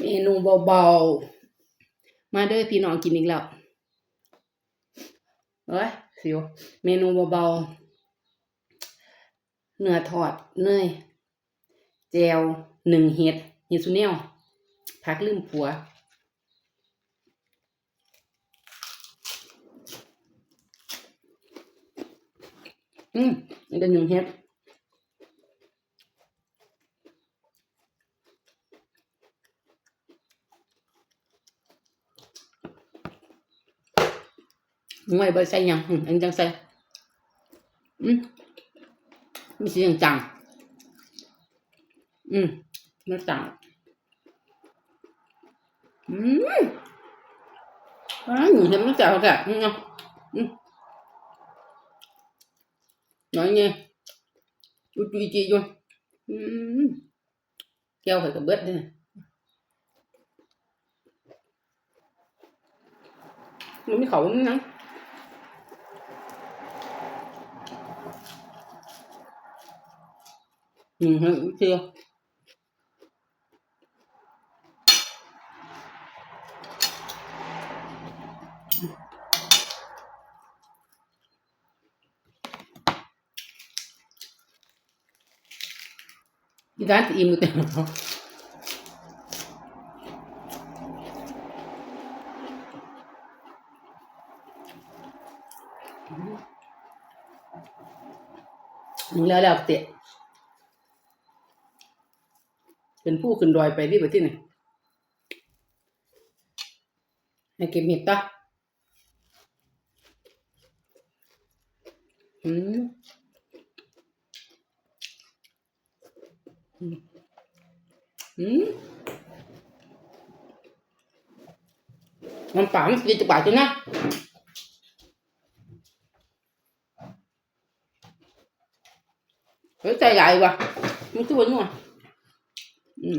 เมนูเบาๆ มาเด้อพี่น้องกินอีกแล้วเอ้ยสิวเมนูเบาๆ เนื้อทอดเนยแจวหนึ่งเห็ดเห็ดสุเนียวพักลืมผัวอืมนี่เป็หนึ่งเห็ด งวยบ่ใส่หยังอืมอันจังใส่อืมมีสิจังจังอืมมันจังอืมอ้าวหนูเห็นมั Ừ, cũng chưa. Gigante и мутер. Ляля в те. เป็นผู้ขึ้นดอยไปที่ประเทศไหนให้เก็บเห็ดตะอืมอืมอืมมันป่ามันจะป่าจังนะเฮ้ยใจใหญ่ว่ะมันตัวนู้น อื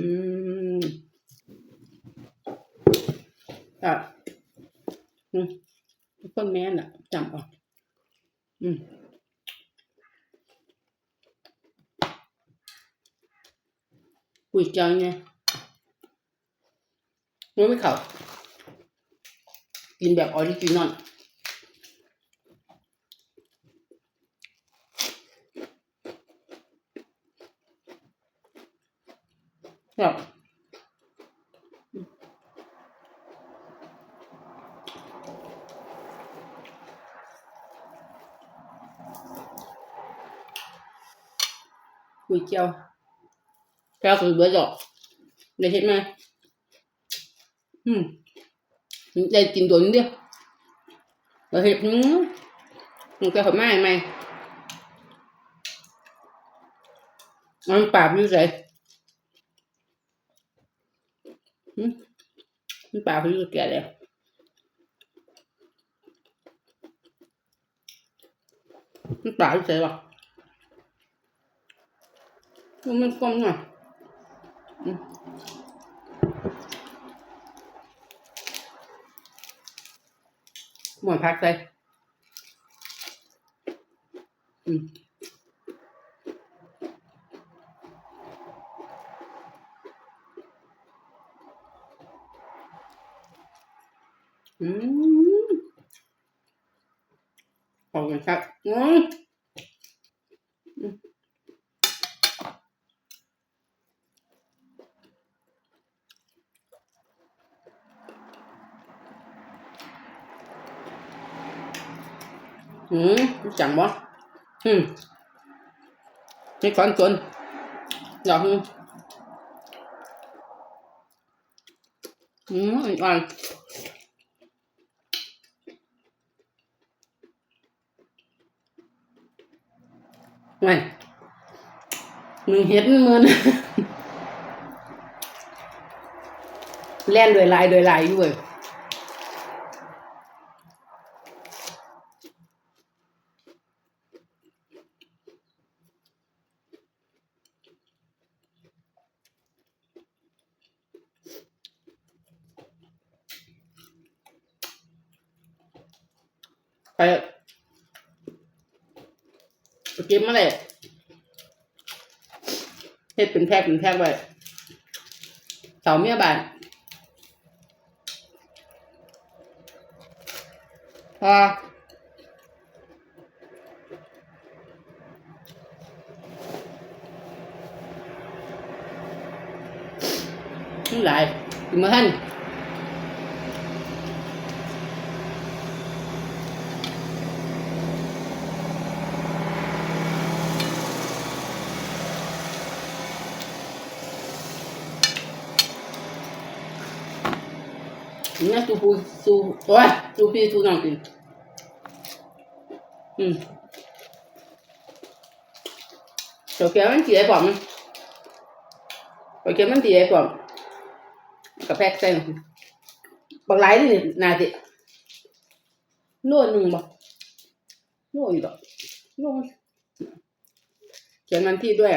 มอะอืมคนแม่น่ะจำอะอืมกุยจังไงมันไม่เข้ากินแบบออริจินอล แบบกุยเจียวแก้วคือเบอร์ดอกได้เห็นไหมอืมได้กินตันี้ดิเราเห็นอืมมันก็หอมมากไหมมันปราบอ อืมขอบคุณครับอืมอืมจังบ่อืมนี่คอนจนอยากอืมอ่อน ไม่มึงเห็นมือนแล่นโดยลายโดยลายด้วย ก็บมาเลยเฮ็ดเป็นแพ็คเป็นแพ็คไว้เสาเมียบานพอทั้งหลายกินมาท่าน เนี่ยสูปูสูโอ้ยสูพี่สูน้องกินอืมเดี๋ยวแกมันเสียผมเดี๋ยวแกมันเสียผมกับแพ็กใส่บางไรนี่นาติโน่นหนึ่งบ่โน่นอีกดอกโน่นเขียนมันที่ด้วย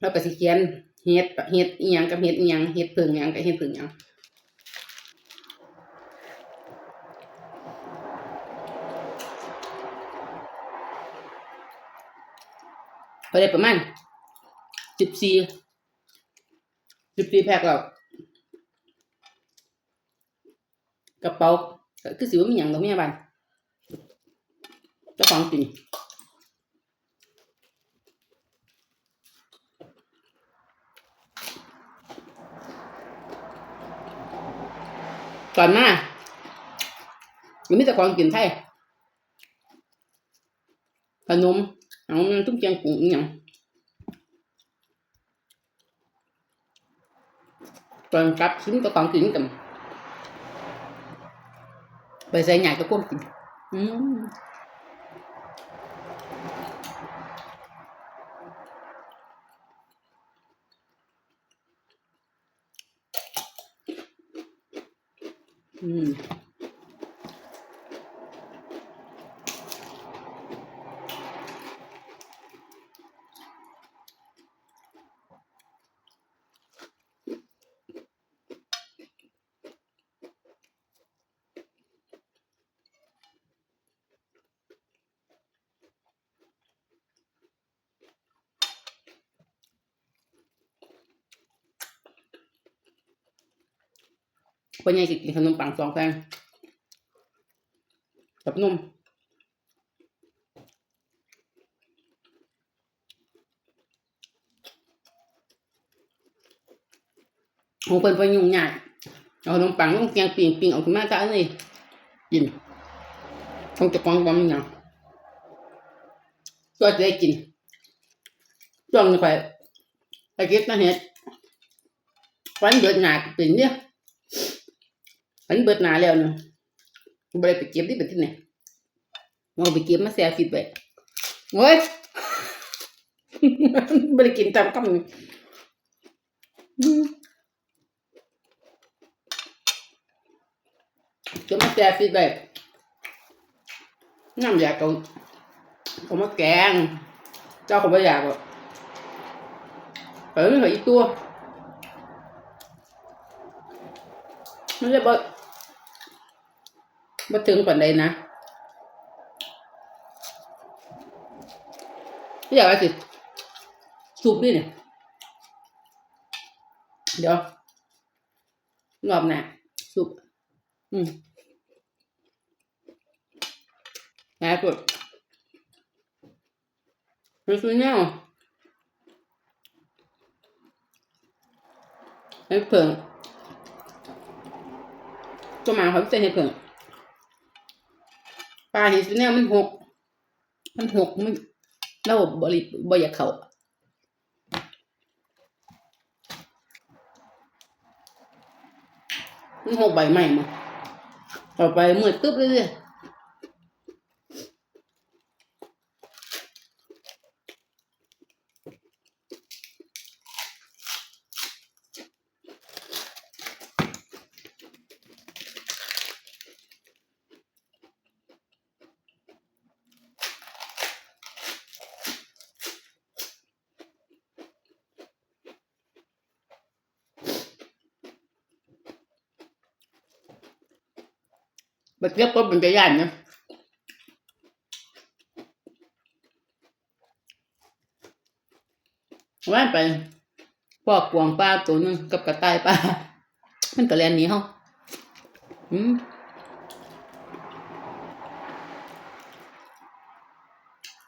แล้วก็สิเขียนเฮ็ดเฮ็ดเอียงกับเฮ็ดเอียงเฮ็ดเพิ่งหยังกับเฮ็ดเพิ่งหยัง ไปได้ประมาณสิบสี่สิบสี่แพ็คแล้วกระเป๋าคือสิว่ามีอย่างเราไม่บ้านเจ้าของจริงก่อนมามันมีแต่ของกินไทยขนม เอามันทุกอย่างกุ้งอหย่างตอนกลับชิ้นก็ของกินกันไปใส่ใหญ่ก็ก้มกินอืมอืม พ่อใหญ่สิกินขนมปังสองแพงกับนมของเพิ่นไปยุ่งยากเอาขนมปังลงเกียงปิงปิงเอาขึ้นมาจ้าอันนี้กินคงจะกองบอมย่างก็จะได้กินช่วงไปไปเก็บมาเห็ดวันเดือนหนาเป็นเนี่ย อันเบิดหนาแล้วเนาะบ่ได้ไปเก็บที่เป็นที่ไหนเอาไปเก็บมาแซ่ฟิตไปโอ้ยบ่ได้กินตามคำนี้เก็บมาแซ่ฟิตไปน้ำยาเกาเอามาแกง เจ้าของบ่อยากหรอกเออเหลืออีกตัวมันเลย บ่บ่ถึงปานใดนะไม่อยากว่าสิสูบดิเนี่ย เดี๋ยวรอบหน้าสูบอืมแล้กดมันคือเนี่ยไอ้เผิ่งตัวหมาเขาจะให้เพิ่ง ลาเห็นเนี่ยมันหก มันหกมันเราบริบอยากเขามันหกใบใหม่มาต่อไปมืดตึ๊บเลย มันเจ็บปุ๊บมันจะย่านนะว่าไปปอกกวางปลาตัวนึงกับกระต่ายปลามันกระแลนนี้เฮาอืม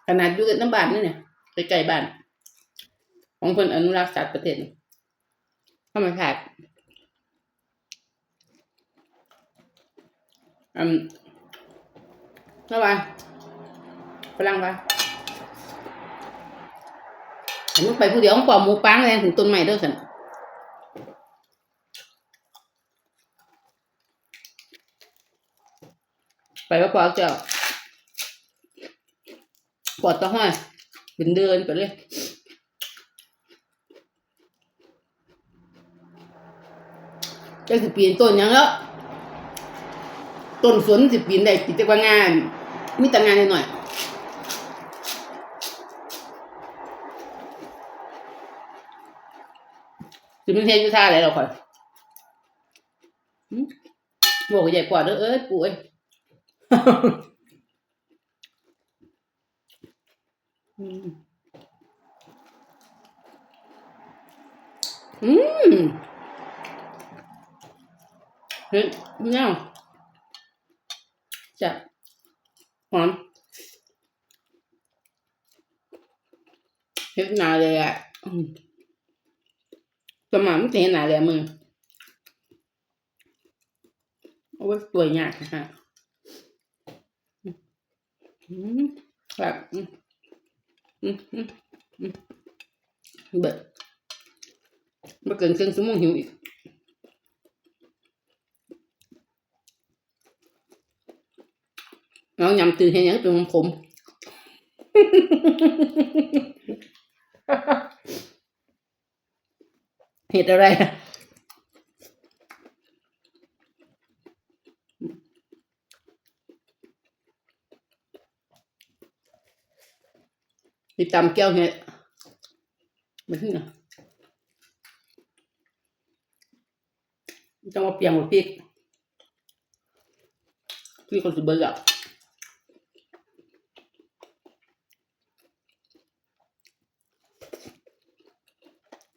ขนาดอยู่กันน้ำบานนี่เนี่ยใกลๆบ้าน ของคนอนุรักษ์สัตว์ประเทศธรรมชาติ อืมแล้วว่าฝรั่งว่าอันนี้ไปผู้เดียวของปอมหมูปังเลยถึงต้นใหม่เด้อสันไปว่าปอเจ้าปอดตะห้อยเป็นเดือนไปเลยจะสิปีนต้นยังแล้ว ต้นสนสิปีนได้ติดแต่ว่างานมีแต่งานหน่อยๆสิมันเฮ็ดอยู่ท่าอะไรเราค่อยหึบอกว่าใหญ่กว่าเด้อเอ้ยปู่เอ้ยอืมอืมเฮ้ยไม่เอา จับหอมเฮ็ดหนาเลยอะสมองมันเห็นหนาเลยมึงเอาไว้ตัวยากนะฮะอืมแบบอืมอืมอืมอืมเบิดมาเกินครึ่งชั่วโมงหิวอีก น้องยำตือเห็นยังเป็นของผม เห็ดอะไรอะติดตามแก้วเห็ดมันเนาะต้องมาเปลี่ยนหมดพริกพริกคนสุดเบอร์อ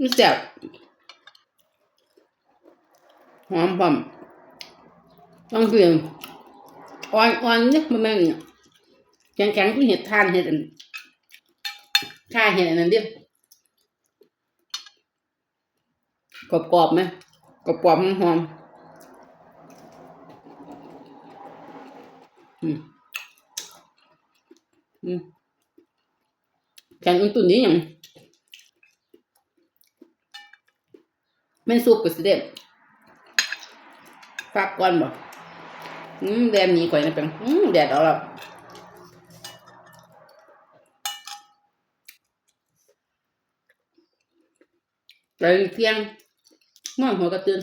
มันแซ่บหอมพร้อมต้องเปลี่ยนอ่อนอ่อนเนี่ยมันแม่นเนี่ยแข็งแข็งที่เห็ดทานเห็ดอันข้าเห็ดอันนั้นเดียวกรอบกรอบไหมกรอบกรอบหอมอืมอืมแข็งอุ่นตุ่นนี้อย่าง แม่นซุปก็สิเด็ดฟักก่อนบ่อืมแดดนี้ก่อยนะเป็นอืมแดดเอาแล้วไปเที่ยงนอนหัวกระตือน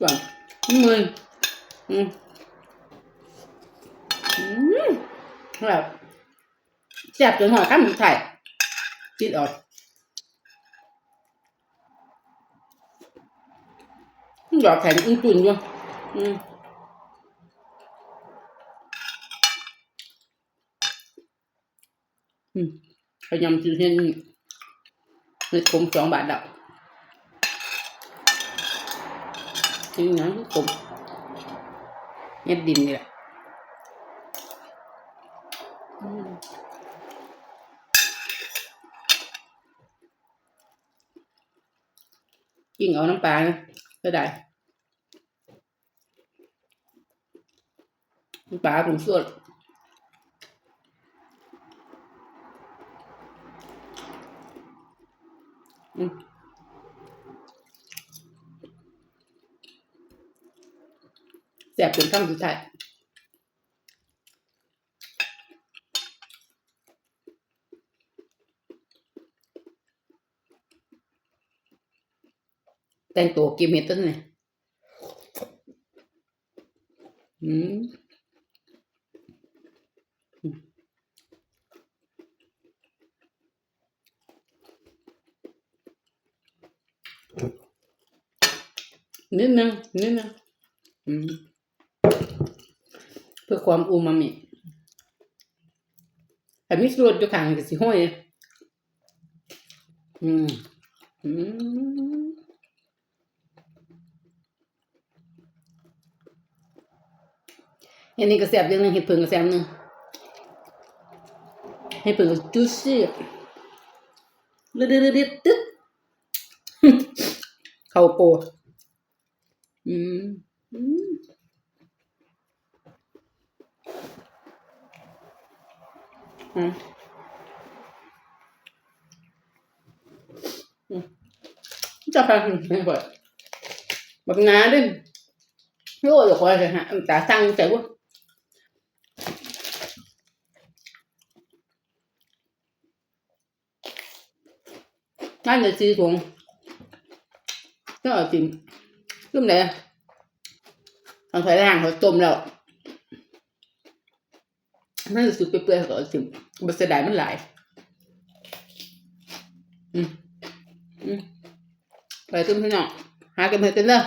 ก่อนมืออืมอืมแบบแซ่บจนหัวข้ามไทยคิดออกดอกแข็งอุ่นตุ่นอยู่อืมอืมพยายามจะเห็นเห็ดคมสองบาทดอก นี่นะกบเฮ็ดดินนี่แหละกินเอาน้ำปลานะก็ได้น้ำปลาผมสดอืม แสบจนข้างสุดท้ายแความอูมามิแต่มีสูตรอยู่ข้างกับสิห้อยอืมอืมอันนี้ก็แซ่บอย่างนึงเห็ดเพิ่งก็แซ่บนึงเห็ดเพิ่งก็จุ๊ซี่ลึดลึดลึดตึ๊ดเข้าโปอืม อืมอืมจะพาคุณไปบ่อยบักนาเด้วยโอ้ยขอจะหาตาสั่งใจว่านั่นจะซีถุงก็เอาจิ้มจิ้มไหนทางใส่ล่างเขาต้มแล้วนั่นจะสุกเปื่อยๆก็เอาจิ้ม บเสียดายมันหลาย อืมอืมไปจิ้มพี่น้องหากันเพื่อนเด้อ